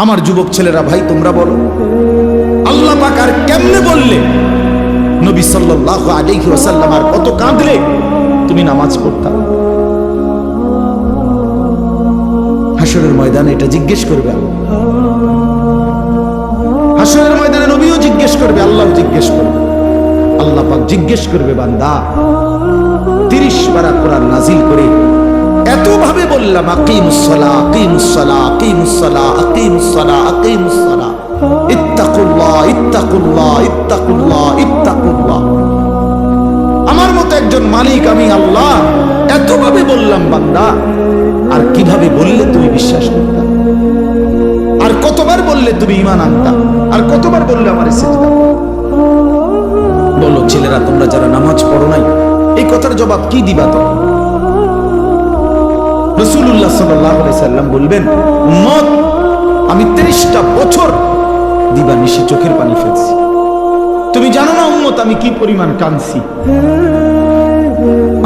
আমার যুবক ছেলেরা, ভাই, তোমরা বলো। আল্লাহ পাক আর কেমনে বললে? নবী সাল্লাল্লাহু আলাইহি ওয়াসাল্লাম আর কত কাঁদলে? তুমি নামাজ পড়তা। হাসরের ময়দানে এটা জিজ্ঞেস করবে। হাসরের ময়দানে নবীও জিজ্ঞেস করবে আল্লাহ জিজ্ঞেস করবে। আল্লাহ পাক জিজ্ঞেস করবে, বান্দা, তিরিশ পারা কোরআন নাজিল করে এত ভাবে বললাম আকিমুসসালা আকিমুসসালা আকিমুসসালা আকিমুসসালা আকিমুসসালা ইত্তাকুল্লাহ ইত্তাকুল্লাহ ইত্তাকুল্লাহ ইত্তাকুল্লাহ। আমার মতো একজন মালিক, আমি আল্লাহ, এতভাবে বললাম, বান্দা, আর কীভাবে বললে তুমি বিশ্বাস করতা? আর কতবার বললে তুমি ইমান আনতা? আর কতবার বললে আমার সেজদা বলো, ছেলেরা, তোমরা যারা নামাজ পড়ো নাই, এই কথার জবাব কি দিবা তো রসুল্লাহ সাল্লাম বলবেন উম্মত আমি তিরিশটা বছর দিবা নিশে চোখের পানি ফেলছি। তুমি জানো না, উম্মত, আমি কি পরিমাণ কাঁদছি?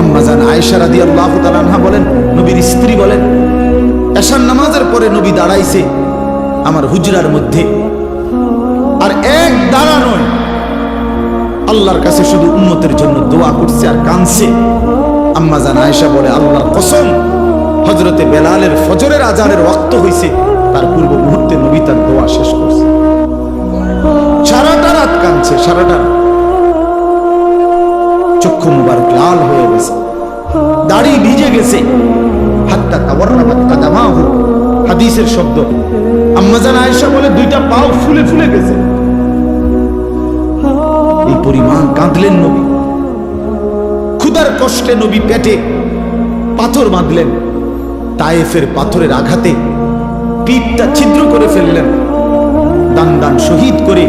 আম্মা জান আয়েশা রাদিয়াল্লাহু তাআলা আনহা বলেন, নবীর স্ত্রী বলেন, এশার নামাজের পরে নবী দাঁড়াইছে আমার হুজরার মধ্যে। আর এক দাঁড়া নয়। আল্লাহর কাছে শুধু উম্মতের জন্য দোয়া করছে আর কানছে আম্মা জান আয়েশা বলে, আল্লাহর কসম হজরতে বেলালের ফজরের আজানের রক্ত হইছে। তার পূর্ব মুহূর্তে নবী তার দোয়া শেষ করছে। সারাটা রাত কাঁদছে, সারাটা। চক্ষু মুবারক লাল হয়ে গেছে। দাড়ি ভিজে গেছে। হাতটা তাওয়াররাবাত কাদামাহু হাদিসের শব্দ। আম্মাজান আয়েশা বলে দুইটা পাও ফুলে ফুলে গেছে। এই পরিমাণ কাঁদলেন নবী। ক্ষুদার কষ্টে নবী পেটে পাথর বাঁধলেন। তায়েফের পাথরের আঘাতে পিঠটা ছিদ্র করে ফেললেন। দান দান শহীদ করে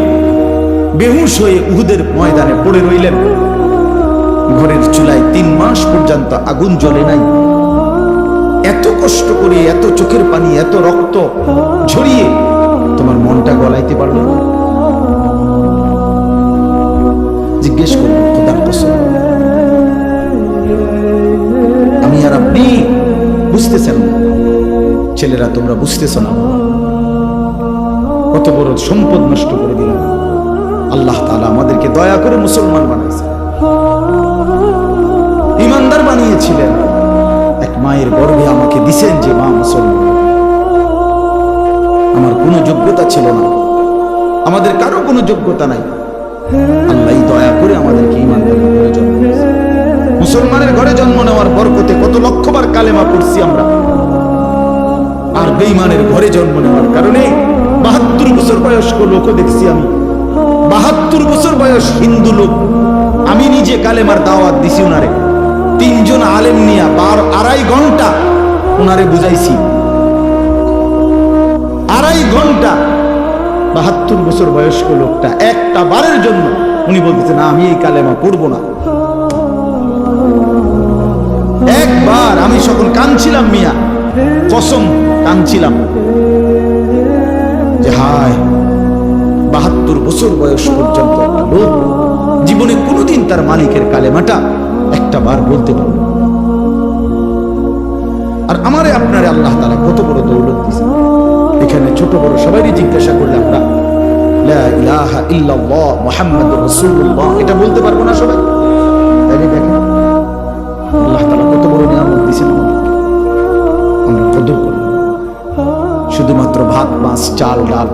বেহুশ হয়ে উহুদের ময়দানে পড়ে রইলেন। ঘরের চুলায় তিন মাস পর্যন্ত আগুন জ্বলে নাই। এত কষ্ট করে, এত চোখের পানি, এত রক্ত ঝরিয়ে তোমার মনটা গলাইতে পারল জিজ্ঞেস করব আমি আর আপনি বুঝতেছেন? না ছেলেরা, তোমরা বুঝতেছ না? কত বড় সম্পদ নষ্ট করে দিলাম। আল্লাহ তাআলা আমাদেরকে দয়া করে মুসলমান বানাইছে ইমানদার বানিয়েছিলেন। এক মায়ের গর্ভে আমাকে দিছেন যে, মা, মুসলমান, আমার কোনো যোগ্যতা ছিল না। আমাদের কারও কোনো যোগ্যতা নাই। আল্লাহ দয়া করে আমাদেরকে মুসলমানের ঘরে জন্ম নেওয়ার বরকতে কত লক্ষবার কালেমা পড়ছি আমরা। আর বেইমানের ঘরে জন্ম নেওয়ার কারণে বাহাত্তর বছর বয়স্ক লোকও দেখছি আমি। বাহাত্তর বছর বয়স হিন্দু লোক। আমি নিজে কালেমার দাওয়াত দিছি উনারে। তিনজন আলেম নিয়া বার আড়াই ঘণ্টা উনারে বুঝাইছি। আড়াই ঘণ্টা বাহাত্তর বছর বয়স্ক লোকটা একটা বারের জন্য উনি বলতেছে, না, আমি এই কালেমা পড়ব না। একবার আমি সকল কানছিলাম মিয়া, কসম কানছিলাম যে হায়, বাহাত্তর বছর বয়স পর্যন্ত লোক জীবনে কোনোদিন তার মালিকের কালেমাটা একটা বার বলতে পারবে আর আমারে আপনারে আল্লাহ তারা কত বড় দৌলত দিছে এখানে ছোট বড় সবারই জিজ্ঞাসা করলে আমরা ইলাহা ইল্লাল্লাহ, মুহাম্মাদুর রাসূলুল্লাহ, এটা বলতে পারব না সবাই? মাছ, চাল, ডাল,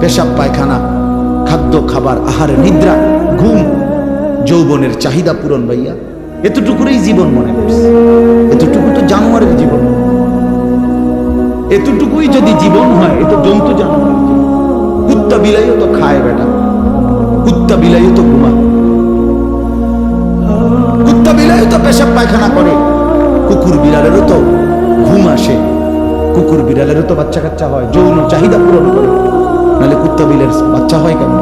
পেশাব, পায়খানা, খাদ্য, খাবার, আহার, নিদ্রা, ঘুম, যৌবনের চাহিদা পূরণ ভাইয়া। এতটুকুরই জীবন মনে করছে। এতটুকু তো জানোয়ারের জীবন। এতটুকুই যদি জীবন হয়, এ তো জন্তু জানোয়ার কুত্তা বিলাইও তো খায় বেটা। কুত্তা বিলাইও তো ঘুমায়। কুত্তা বিলাইও তো পেশাব, পায়খানা করে। কুকুর বিড়ালেরও তো ঘুম আসে। কুকুর বিড়ালেরও তো বাচ্চা কাচ্চা হয়, যৌন চাহিদা পূরণ করে। নাহলে কুত্তা বিলের বাচ্চা হয় কেন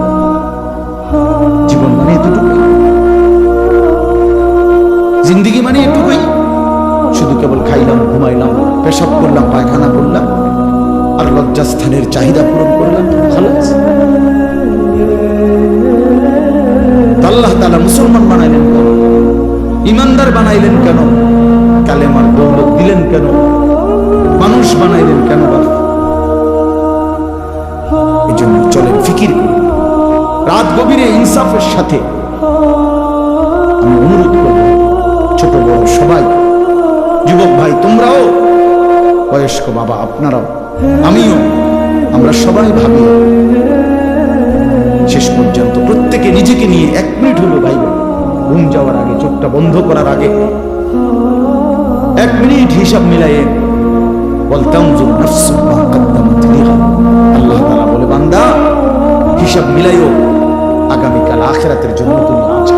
জীবন মানে এতটুকুই। জিন্দিগি মানে এটুকুই। শুধু কেবল খাইলাম, ঘুমাইলাম, পেশাব করলাম, পায়খানা করলাম, আর লজ্জাস্থানের চাহিদা পূরণ করলাম তো আল্লাহ তালা মুসলমান বানাইলেন কেন? ইমানদার বানাইলেন কেন? কালেমার দৌলত দিলেন কেন? মানুষ বানাইলেন কেন বাবা? এই জন্য চলেন, ফিকির রাত গভীরে ইনসাফের সাথে আমি অনুরোধ করব, ছোট বড় সবাই, যুবক ভাই, তোমরাও, বয়স্ক বাবা, আপনারাও, আমিও, আমরা সবাই ভাবি, শেষ পর্যন্ত প্রত্যেকে নিজেকে নিয়ে এক মিনিট হলো ভাই ঘুম যাওয়ার আগে, চোখটা বন্ধ করার আগে, এক মিনিট হিসাব মিলাইয়ে বলতাম আল্লাহ তাআলা বলে বান্দা হিসাব মিলাইও আগামীকাল আখেরাতের জন্য তুমি আজ